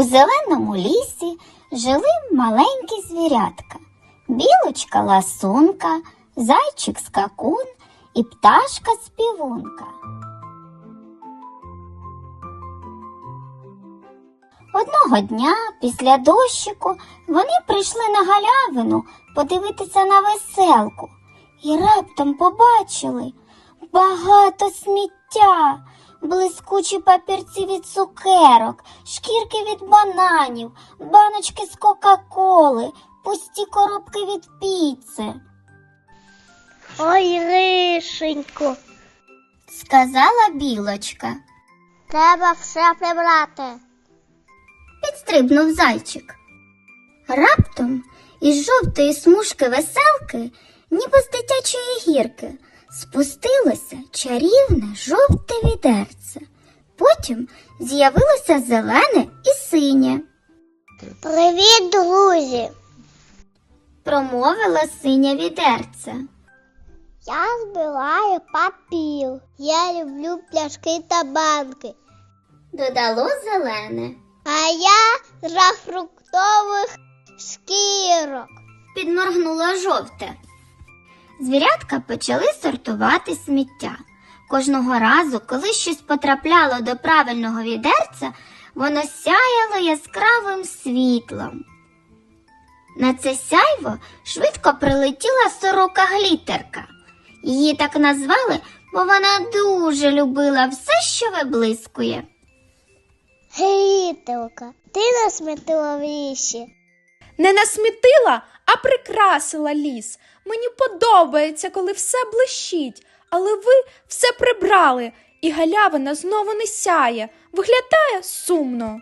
У зеленому лісі жили маленькі звірятка, білочка ласунка, зайчик скакун і пташка співунка. Одного дня після дощику вони прийшли на галявину подивитися на веселку і раптом побачили багато сміття, блискучі папірці від цукерок, шкірки від бананів, баночки з Кока-Коли, пусті коробки від піци, Ой, Ришеньку, сказала білочка. треба все прибрати. підстрибнув зайчик. Раптом із жовтої смужки веселки, ніби з дитячої гірки, спустилося чарівне жовте відерце. Потім з'явилося зелене і синє. Привіт, друзі! Промовила синє відерце. Я збираю папір. Я люблю пляшки та банки. Додало зелене. А я з фруктових шкірок. підморгнуло жовте. Звірятка почали сортувати сміття. Кожного разу, коли щось потрапляло до правильного відерця, воно сяяло яскравим світлом. На це сяйво швидко прилетіла сорока глітерка. Її так назвали, бо вона дуже любила все, що виблискує. Грітелка, ти насметила в лісі. Не насмітила, а прикрасила ліс. Мені подобається, коли все блищить, але ви все прибрали, і галявина знову не сяє, виглядає сумно.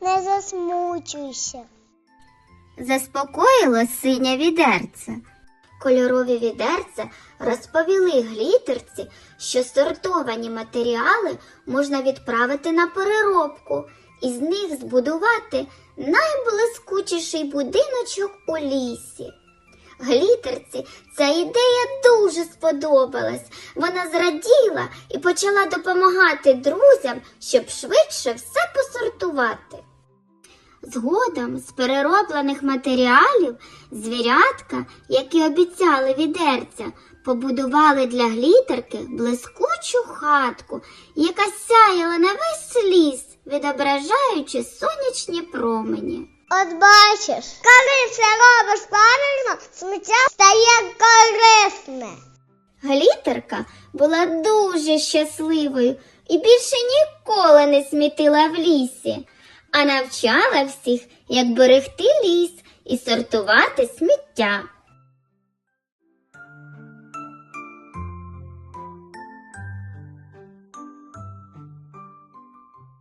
Не засмучуйся. Заспокоїло синя відерце. Кольорові відерця розповіли глітерці, що сортовані матеріали можна відправити на переробку і з них збудувати найблискучіший будиночок у лісі. Глітерці ця ідея дуже сподобалась. Вона зраділа і почала допомагати друзям, щоб швидше все посортувати. Згодом з перероблених матеріалів звірятка, які обіцяли відерця, побудували для глітерки блискучу хатку, яка сяяла на весь ліс, відображаючи сонячні промені. От бачиш, коли все робиш правильно, сміття стає корисне. Глітерка була дуже щасливою і більше ніколи не смітила в лісі, а навчала всіх, як берегти ліс і сортувати сміття.